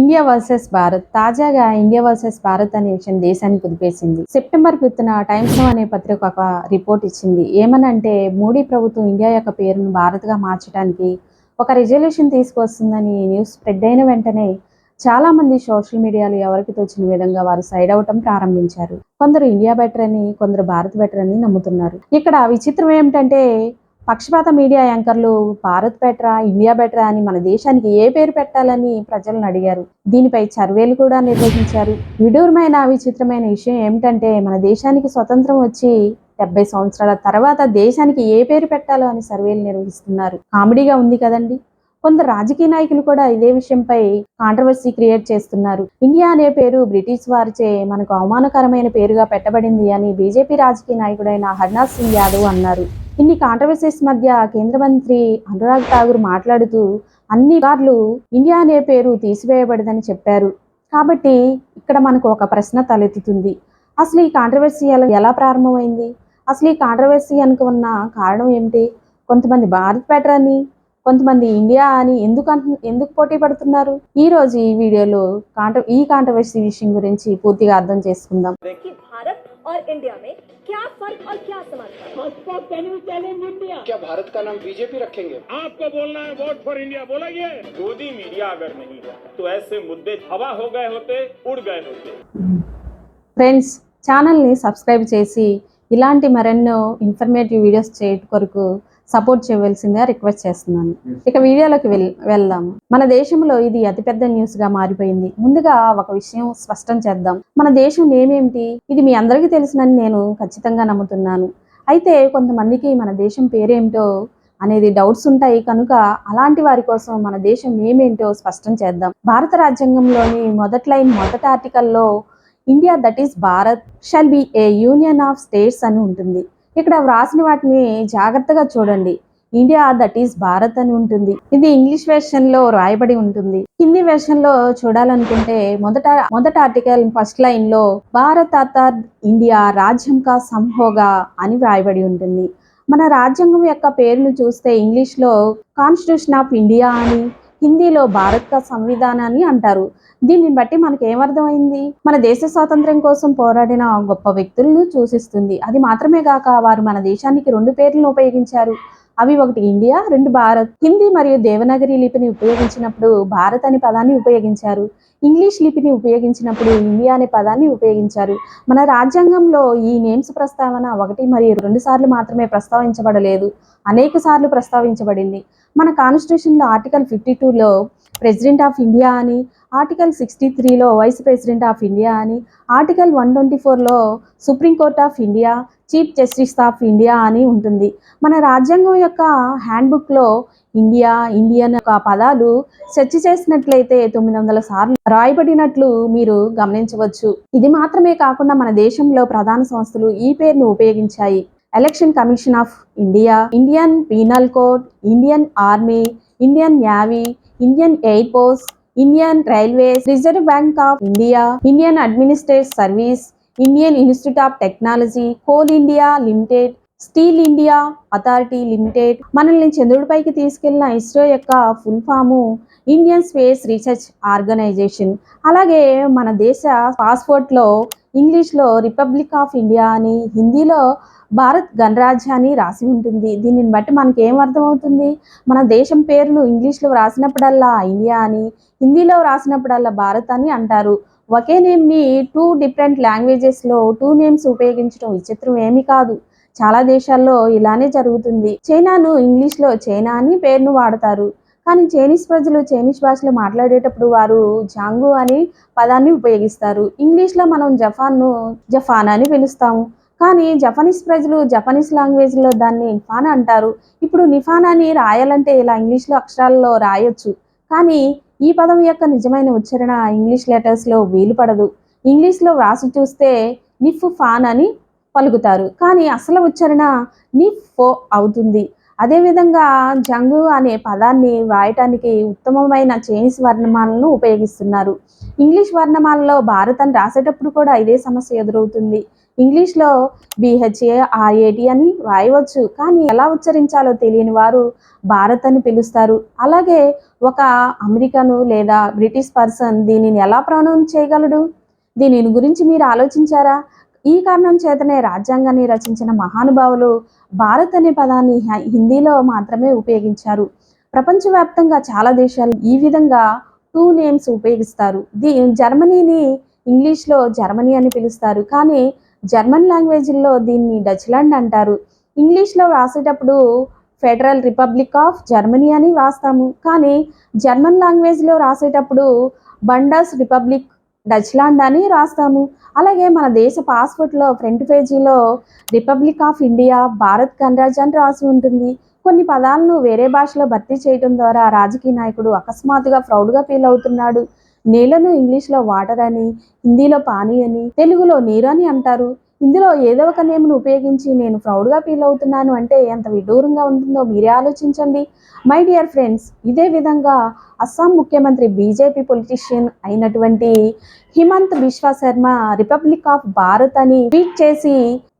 India versus Bharat. తాజాగా India versus Bharat అనే విషయం దేశాన్ని కుదిపేసింది. సెప్టెంబర్ ఫిఫ్త్న టైమ్స్ అనే పత్రిక ఒక రిపోర్ట్ ఇచ్చింది. ఏమనంటే మోడీ ప్రభుత్వం ఇండియా యొక్క పేరును భారత్గా మార్చడానికి ఒక రిజల్యూషన్ తీసుకొస్తుందని న్యూస్ స్ప్రెడ్ అయిన వెంటనే చాలా మంది సోషల్ మీడియాలో ఎవరికి తోచిన విధంగా వారు సైడ్ అవటం ప్రారంభించారు. కొందరు ఇండియా బెటర్ అని కొందరు భారత్ బెటర్ అని నమ్ముతున్నారు. ఇక్కడ విచిత్రం ఏమిటంటే పక్షపాత మీడియా యాంకర్లు భారత్ బెటరా ఇండియా బెటరా అని మన దేశానికి ఏ పేరు పెట్టాలని ప్రజలను అడిగారు. దీనిపై సర్వేలు కూడా నిర్వహించారు. విడూరమైన విచిత్రమైన విషయం ఏమిటంటే మన దేశానికి స్వతంత్రం వచ్చి డెబ్బై సంవత్సరాల తర్వాత దేశానికి ఏ పేరు పెట్టాలో అని సర్వేలు నిర్వహిస్తున్నారు. కామెడీగా ఉంది కదండి. కొందరు రాజకీయ నాయకులు కూడా ఇదే విషయంపై కాంట్రవర్సీ క్రియేట్ చేస్తున్నారు. ఇండియా అనే పేరు బ్రిటిష్ వారిచే మనకు అవమానకరమైన పేరుగా పెట్టబడింది అని బీజేపీ రాజకీయ నాయకుడైన హర్నాథ్ సింగ్ యాదవ్ అన్నారు. ఇన్ని కాంట్రవర్సీస్ మధ్య కేంద్ర మంత్రి అనురాగ్ ఠాగూర్ మాట్లాడుతూ అన్ని కార్లు ఇండియా అనే పేరు తీసివేయబడదని చెప్పారు. కాబట్టి ఇక్కడ మనకు ఒక ప్రశ్న తలెత్తుతుంది. అసలు ఈ కాంట్రవర్సీ ఎలా ప్రారంభమైంది? అసలు ఈ కాంట్రవర్సీ అనుకున్న కారణం ఏమిటి? కొంతమంది భారత్ బెటరని కొంతమంది ఇండియా అని ఎందుకు ఎందుకు పోటీ పడుతున్నారు? ఈ రోజు ఈ వీడియోలో కాంట్ర ఈ కాంట్రవర్సీ విషయం గురించి పూర్తిగా అర్థం చేసుకుందాం. భారత్ और इंडिया में क्या फर्क और क्या समानता है Bhajpa can you challenge India क्या भारत का नाम बीजेपी रखेंगे आपको बोलना है वोट फॉर इंडिया बोलेंगे मोदी मीडिया अगर नहीं है तो ऐसे मुद्दे हवा हो गए होते उड़ गए होते ఫ్రెండ్స్ ఛానల్ని సబ్స్క్రైబ్ చేసి ఇలాంటి మరెన్నో ఇన్ఫర్మేటివ్ వీడియోస్ చేయడం కొరకు సపోర్ట్ చేయవలసిందిగా రిక్వెస్ట్ చేస్తున్నాను. ఇక వీడియోలోకి వెల్ వెళ్దాం. మన దేశంలో ఇది అతిపెద్ద న్యూస్గా మారిపోయింది. ముందుగా ఒక విషయం స్పష్టం చేద్దాం. మన దేశం నేమేమిటి? ఇది మీ అందరికీ తెలుసునని నేను ఖచ్చితంగా నమ్ముతున్నాను. అయితే కొంతమందికి మన దేశం పేరేమిటో అనేది డౌట్స్ ఉంటాయి కనుక అలాంటి వారి కోసం మన దేశం ఏమేంటో స్పష్టం చేద్దాం. భారత రాజ్యాంగంలోని మొదటి లైన్ మొదటి ఆర్టికల్లో India that is Bharat shall be a union of states అని ఉంటుంది. ఇక్కడ వ్రాసిన వాటిని జాగ్రత్తగా చూడండి. ఇండియా దట్ ఈస్ భారత్ అని ఉంటుంది. ఇది ఇంగ్లీష్ వెర్షన్లో రాయబడి ఉంటుంది. హిందీ వెర్షన్లో చూడాలనుకుంటే మొదట మొదట ఆర్టికల్ ఫస్ట్ లైన్లో భారత్ అతర్ ఇండియా రాజ్యం కా సంహోగా అని వ్రాయబడి ఉంటుంది. మన రాజ్యాంగం యొక్క పేరును చూస్తే ఇంగ్లీష్లో కాన్స్టిట్యూషన్ ఆఫ్ ఇండియా అని హిందీలో భారత్ కా సంవిధానాన్ని అంటారు. దీనిని బట్టి మనకి ఏమర్థమైంది? మన దేశ స్వాతంత్ర్యం కోసం పోరాడిన గొప్ప వ్యక్తులను సూచిస్తుంది అది మాత్రమే కాక వారు మన దేశానికి రెండు పేర్లను ఉపయోగించారు. అవి ఒకటి ఇండియా రెండు భారత్. హిందీ మరియు దేవనాగరి లిపిని ఉపయోగించినప్పుడు భారత్ అనే పదాన్ని ఉపయోగించారు. ఇంగ్లీష్ లిపిని ఉపయోగించినప్పుడు ఇండియా అనే పదాన్ని ఉపయోగించారు. మన రాజ్యాంగంలో ఈ నేమ్స్ ప్రస్తావన ఒకటి మరియు రెండు సార్లు మాత్రమే ప్రస్తావించబడలేదు. అనేక సార్లు ప్రస్తావించబడింది. మన కాన్స్టిట్యూషన్లో ఆర్టికల్ ఫిఫ్టీ టూలో ప్రెసిడెంట్ ఆఫ్ ఇండియా అని ఆర్టికల్ సిక్స్టీ త్రీలో వైస్ ప్రెసిడెంట్ ఆఫ్ ఇండియా అని ఆర్టికల్ వన్ ట్వంటీ ఫోర్లో supreme court of India chief justice of India అని ఉంటుంది. మన రాజ్యాంగం యొక్క హ్యాండ్బుక్లో ఇండియా ఇండియన్ యొక్క పదాలు సెర్చ్ చేసినట్లయితే తొమ్మిది వందల సార్లు రాయబడినట్లు మీరు గమనించవచ్చు. ఇది మాత్రమే కాకుండా మన దేశంలో ప్రధాన సంస్థలు ఈ పేరును ఉపయోగించాయి. Election commission of India Indian penal code Indian army Indian navy Indian air force Indian railways reserve bank of India Indian administrative service Indian institute of technology coal India limited steel India authority limited మనల్ని చంద్రుడిపైకి తీసుకెళ్ళిన ISRO యొక్క full form Indian space research organisation అలాగే మన దేశ పాస్పోర్ట్లో ఇంగ్లీష్లో republic of India అని హిందీలో భారత్ గణరాజ్య అని రాసి ఉంటుంది. దీనిని బట్టి మనకి ఏం అర్థమవుతుంది? మన దేశం పేర్లు ఇంగ్లీష్లో వ్రాసినప్పుడల్లా ఇండియా అని హిందీలో వ్రాసినప్పుడల్లా భారత్ అని అంటారు. ఒకే నేమ్ని టూ డిఫరెంట్ లాంగ్వేజెస్లో టూ నేమ్స్ ఉపయోగించడం విచిత్రం ఏమీ కాదు. చాలా దేశాల్లో ఇలానే జరుగుతుంది. చైనాను ఇంగ్లీష్లో చైనా అని పేరును వాడతారు. కానీ చైనీస్ ప్రజలు చైనీస్ భాషలో మాట్లాడేటప్పుడు వారు జాంగు అని పదాన్ని ఉపయోగిస్తారు. ఇంగ్లీష్లో మనం జపాన్ను జఫాన్ అని పిలుస్తాము. కానీ జపనీస్ ప్రజలు జపనీస్ లాంగ్వేజ్లో దాన్ని నిఫాన్ అంటారు. ఇప్పుడు నిఫాన్ అని రాయాలంటే ఇలా ఇంగ్లీష్లో అక్షరాల్లో రాయొచ్చు. కానీ ఈ పదం యొక్క నిజమైన ఉచ్చారణ ఇంగ్లీష్ లెటర్స్లో వీలు పడదు. ఇంగ్లీష్లో వ్రాసి చూస్తే నిఫ్ ఫాన్ అని పలుకుతారు. కానీ అసలు ఉచ్చారణ నిఫ్ ఫో అవుతుంది. అదేవిధంగా జంగు అనే పదాన్ని వ్రాయటానికి ఉత్తమమైన చైనీస్ వర్ణమాలను ఉపయోగిస్తున్నారు. ఇంగ్లీష్ వర్ణమాలలో భారత్ రాసేటప్పుడు కూడా ఇదే సమస్య ఎదురవుతుంది. ఇంగ్లీష్లో బిహెచ్ఏ ఆర్ఏటి అని వ్రాయవచ్చు. కానీ ఎలా ఉచ్చరించాలో తెలియని వారు భారత్ అని పిలుస్తారు. అలాగే ఒక అమెరికను లేదా బ్రిటిష్ పర్సన్ దీనిని ఎలా ప్రొనౌన్స్ చేయగలడు? దీనిని గురించి మీరు ఆలోచించారా? ఈ కారణం చేతనే రాజ్యాంగాన్ని రచించిన మహానుభావులు భారత్ అనే పదాన్ని హిందీలో మాత్రమే ఉపయోగించారు. ప్రపంచవ్యాప్తంగా చాలా దేశాలు ఈ విధంగా టూ నేమ్స్ ఉపయోగిస్తారు. దీ జర్మనీని ఇంగ్లీష్లో జర్మనీ అని పిలుస్తారు. కానీ జర్మన్ లాంగ్వేజ్లో దీన్ని డచ్లాండ్ అంటారు. ఇంగ్లీష్లో వ్రాసేటప్పుడు ఫెడరల్ రిపబ్లిక్ ఆఫ్ జర్మనీ అని రాస్తాము. కానీ జర్మన్ లాంగ్వేజ్లో రాసేటప్పుడు బండస్ రిపబ్లిక్ డచ్లాండ్ అని రాస్తాము. అలాగే మన దేశ పాస్పోర్ట్లో ఫ్రంట్ పేజీలో republic of India Bharat Ganaraj అని రాసి ఉంటుంది. కొన్ని పదాలను వేరే భాషలో భర్తీ చేయడం ద్వారా రాజకీయ నాయకుడు అకస్మాత్తుగా ప్రౌడ్గా ఫీల్ అవుతున్నాడు. నీళ్ళను ఇంగ్లీష్లో వాటర్ అని హిందీలో పానీ అని తెలుగులో నీరు అని అంటారు. ఇందులో ఏదో ఒక నేమ్ను ఉపయోగించి నేను ప్రౌడ్గా ఫీల్ అవుతున్నాను అంటే ఎంత విడూరంగా ఉంటుందో మీరే ఆలోచించండి. మై డియర్ ఫ్రెండ్స్ ఇదే విధంగా అస్సాం ముఖ్యమంత్రి బీజేపీ పొలిటీషియన్ అయినటువంటి హిమంత్ బిశ్వ శర్మ రిపబ్లిక్ ఆఫ్ భారత్ అని ట్వీట్ చేసి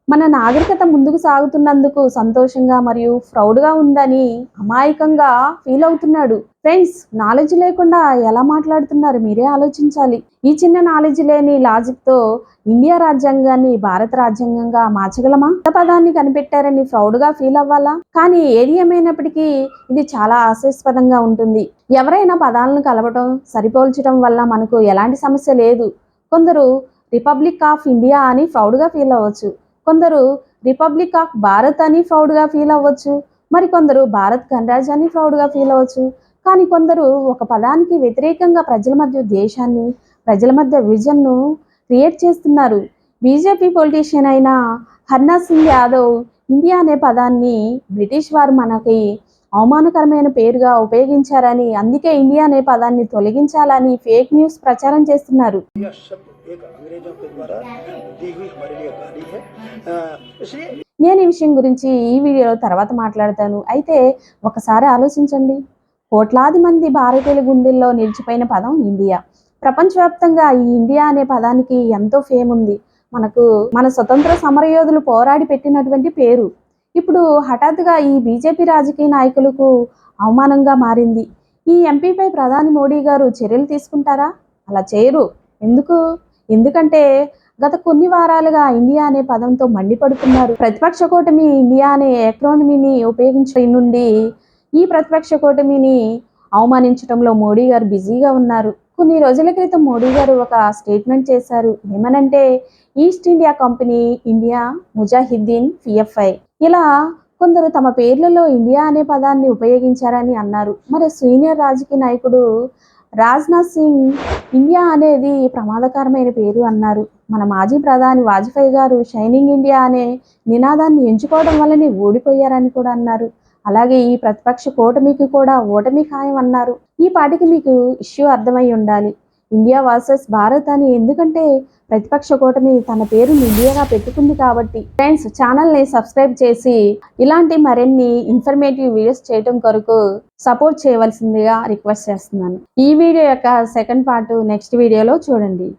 మన నాగరికత ముందుకు సాగుతున్నందుకు సంతోషంగా మరియు ప్రౌడ్గా ఉందని అమాయకంగా ఫీల్ అవుతున్నాడు. ఫ్రెండ్స్ నాలెడ్జ్ లేకుండా ఎలా మాట్లాడుతున్నారు? మీరే ఆలోచించాలి. ఈ చిన్న నాలెడ్జ్ లేని లాజిక్తో ఇండియా రాజ్యాంగాన్ని భారత రాజ్యాంగంగా మార్చగలమా? కొత్త పదాన్ని కనిపెట్టారని ప్రౌడ్గా ఫీల్ అవ్వాలా? కానీ ఏది ఏమైనప్పటికీ ఇది చాలా ఆశాస్పదంగా ఉంటుంది. ఎవరైనా పదాలను కలపడం సరిపోల్చడం వల్ల మనకు ఎలాంటి సమస్య లేదు. కొందరు రిపబ్లిక్ ఆఫ్ ఇండియా అని ప్రౌడ్గా ఫీల్ అవ్వచ్చు. కొందరు రిపబ్లిక్ ఆఫ్ భారత్ అని ప్రౌడ్గా ఫీల్ అవ్వచ్చు. మరి కొందరు భారత్ గణరాజ్యాన్ని ప్రౌడ్గా ఫీల్ అవ్వచ్చు. కానీ కొందరు ఒక పదానికి వ్యతిరేకంగా ప్రజల మధ్య దేశాన్ని ప్రజల మధ్య విజన్ను క్రియేట్ చేస్తున్నారు. బీజేపీ పొలిటీషియన్ అయిన హర్నా సింగ్ యాదవ్ ఇండియా అనే పదాన్ని బ్రిటిష్ వారు మనకి అవమానకరమైన పేరుగా ఉపయోగించారని అందుకే ఇండియా అనే పదాన్ని తొలగించాలని ఫేక్ న్యూస్ ప్రచారం చేస్తున్నారు. నేను ఈ విషయం గురించి ఈ వీడియోలో తర్వాత మాట్లాడతాను. అయితే ఒకసారి ఆలోచించండి. కోట్లాది మంది భారతీయుల గుండెల్లో నిలిచిపోయిన పదం ఇండియా. ప్రపంచవ్యాప్తంగా ఈ ఇండియా అనే పదానికి ఎంతో ఫేమ్ ఉంది. మనకు మన స్వతంత్ర సమరయోధులు పోరాడి పెట్టినటువంటి పేరు. ఇప్పుడు హఠాత్తుగా ఈ బీజేపీ రాజకీయ నాయకులకు అవమానంగా మారింది. ఈ ఎంపీపై ప్రధాని మోడీ గారు చర్యలు తీసుకుంటారా? అలా చేయరు. ఎందుకు? ఎందుకంటే గత కొన్ని వారాలుగా ఇండియా అనే పదంతో మండిపడుతున్నారు. ప్రతిపక్ష కూటమి ఇండియా అనే ఎక్రోనమీని ఉపయోగించడం నుండి ఈ ప్రతిపక్ష కూటమిని అవమానించడంలో మోడీ గారు బిజీగా ఉన్నారు. కొన్ని రోజుల క్రితం మోడీ గారు ఒక స్టేట్మెంట్ చేశారు. ఏమనంటే East India company India Mujahideen PFI. ఇలా కొందరు తమ పేర్లలో ఇండియా అనే పదాన్ని ఉపయోగించారని అన్నారు. మరి సీనియర్ రాజకీయ నాయకుడు రాజ్నాథ్ సింగ్ ఇండియా అనేది ప్రమాదకరమైన పేరు అన్నారు. మన మాజీ ప్రధాని వాజ్పేయి గారు షైనింగ్ ఇండియా అనే నినాదాన్ని ఎంచుకోవడం వల్లనే ఓడిపోయారని కూడా అన్నారు. అలాగే ఈ ప్రతిపక్ష కూటమికి కూడా ఓటమి ఖాయం అన్నారు. ఈ పాటికి మీకు ఇష్యూ అర్థమై ఉండాలి. ఇండియా వర్సెస్ భారత్ అని ఎందుకంటే ప్రతిపక్ష కూటమి తన పేరును ఇండియాగా పెట్టుకుంది కాబట్టి. ఫ్రెండ్స్ ఛానల్ని సబ్స్క్రైబ్ చేసి ఇలాంటి మరిన్ని ఇన్ఫర్మేటివ్ వీడియోస్ చేయడం కొరకు సపోర్ట్ చేయవలసిందిగా రిక్వెస్ట్ చేస్తున్నాను. ఈ వీడియో యొక్క సెకండ్ పార్ట్ నెక్స్ట్ వీడియోలో చూడండి.